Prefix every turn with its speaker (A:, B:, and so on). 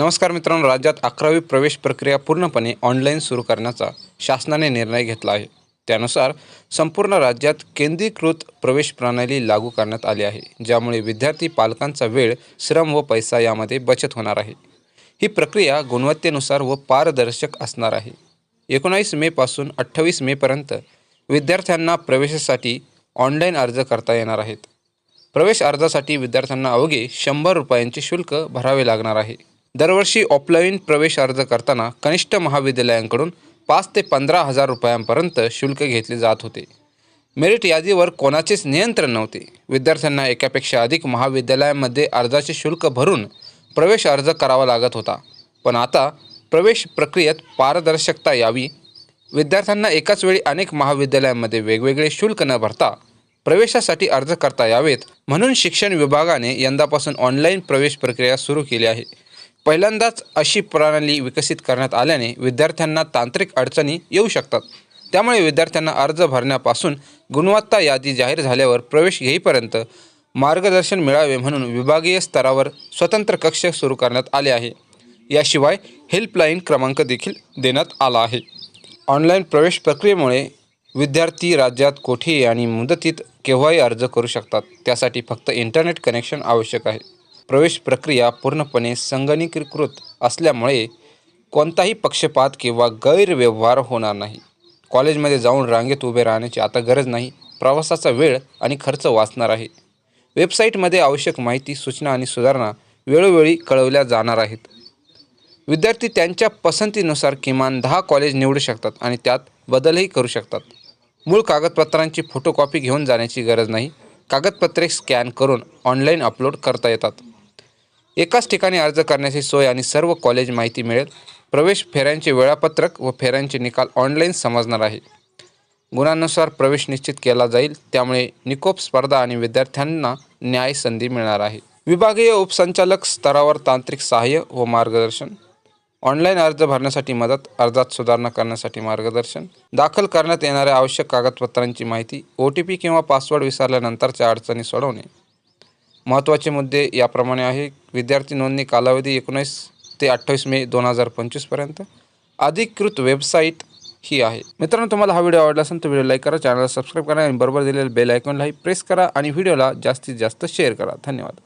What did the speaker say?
A: नमस्कार मित्रांनो राज्यात अकरावी प्रवेश प्रक्रिया पूर्णपणे ऑनलाईन सुरू करण्याचा शासनाने निर्णय घेतला आहे. त्यानुसार संपूर्ण राज्यात केंद्रीकृत प्रवेश प्रणाली लागू करण्यात आली आहे ज्यामुळे विद्यार्थी पालकांचा वेळ श्रम व पैसा यामध्ये बचत होणार आहे. ही प्रक्रिया गुणवत्तेनुसार व पारदर्शक असणार आहे. एकोणावीस मेपासून अठ्ठावीस मेपर्यंत विद्यार्थ्यांना प्रवेशासाठी ऑनलाईन अर्ज करता येणार आहेत. प्रवेश अर्जासाठी विद्यार्थ्यांना अवघे शंभर रुपयांचे शुल्क भरावे लागणार आहे. दरवर्षी ऑफलाईन प्रवेश अर्ज करताना कनिष्ठ महाविद्यालयांकडून पाच ते पंधरा हजार रुपयांपर्यंत शुल्क घेतले जात होते. मेरिट यादीवर कोणाचेच नियंत्रण नव्हते. विद्यार्थ्यांना एकापेक्षा अधिक महाविद्यालयांमध्ये अर्जाचे शुल्क भरून प्रवेश अर्ज करावा लागत होता. पण आता प्रवेश प्रक्रियेत पारदर्शकता यावी. विद्यार्थ्यांना एकाच वेळी अनेक महाविद्यालयांमध्ये वेगवेगळे शुल्क न भरता प्रवेशासाठी अर्ज करता यावेत म्हणून शिक्षण विभागाने यंदापासून ऑनलाईन प्रवेश प्रक्रिया सुरू केली आहे. पहिल्यांदाच अशी प्रणाली विकसित करण्यात आल्याने विद्यार्थ्यांना तांत्रिक अडचणी येऊ शकतात. त्यामुळे विद्यार्थ्यांना अर्ज भरण्यापासून गुणवत्ता यादी जाहीर झाल्यावर प्रवेश घेईपर्यंत मार्गदर्शन मिळावे म्हणून विभागीय स्तरावर स्वतंत्र कक्ष सुरू करण्यात आले आहे. याशिवाय हेल्पलाईन क्रमांक देखील देण्यात आला आहे. ऑनलाईन प्रवेश प्रक्रियेमुळे विद्यार्थी राज्यात कोठेही आणि मुदतीत केव्हाही अर्ज करू शकतात. त्यासाठी फक्त इंटरनेट कनेक्शन आवश्यक आहे. प्रवेश प्रक्रिया पूर्णपणे संगणकीकृत असल्यामुळे कोणताही पक्षपात किंवा गैरव्यवहार होणार नाही. कॉलेजमध्ये जाऊन रांगेत उभे राहण्याची आता गरज नाही प्रवासाचा वेळ आणि खर्च वाचणार आहे. वेबसाईटमध्ये आवश्यक माहिती सूचना आणि सुधारणा वेळोवेळी कळवल्या जाणार आहेत. विद्यार्थी त्यांच्या पसंतीनुसार किमान दहा कॉलेज निवडू शकतात आणि त्यात बदलही करू शकतात. मूळ कागदपत्रांची फोटोकॉपी घेऊन जाण्याची गरज नाही. कागदपत्रे स्कॅन करून ऑनलाईन अपलोड करता येतात. एकाच ठिकाणी अर्ज करण्याची सोय आणि सर्व कॉलेज माहिती मिळेल. प्रवेश फेऱ्यांचे वेळापत्रक व फेऱ्यांचे निकाल ऑनलाईन समजणार आहे. गुणांनुसार प्रवेश निश्चित केला जाईल त्यामुळे निकोप स्पर्धा आणि विद्यार्थ्यांना न्याय संधी मिळणार आहे. विभागीय उपसंचालक स्तरावर तांत्रिक सहाय्य व मार्गदर्शन. ऑनलाईन अर्ज भरण्यासाठी मदत अर्जात सुधारणा करण्यासाठी मार्गदर्शन. दाखल करण्यात येणाऱ्या आवश्यक कागदपत्रांची माहिती ओ टी पी किंवा पासवर्ड विसरल्यानंतरच्या अडचणी सोडवणे. महत्त्वाचे मुद्दे याप्रमाणे आहे. विद्यार्थी नोंदणी कालावधी एकोणीस ते अठ्ठावीस मे दोन हजार पंचवीसपर्यंत अधिकृत वेबसाईट ही आहे. मित्रांनो तुम्हाला हा व्हिडिओ आवडला असेल तर व्हिडिओ लाईक करा चॅनलला सबस्क्राईब करा आणि बरोबर दिलेल्या बेल आयकॉनलाही प्रेस करा आणि व्हिडिओला जास्तीत जास्त शेअर करा. धन्यवाद.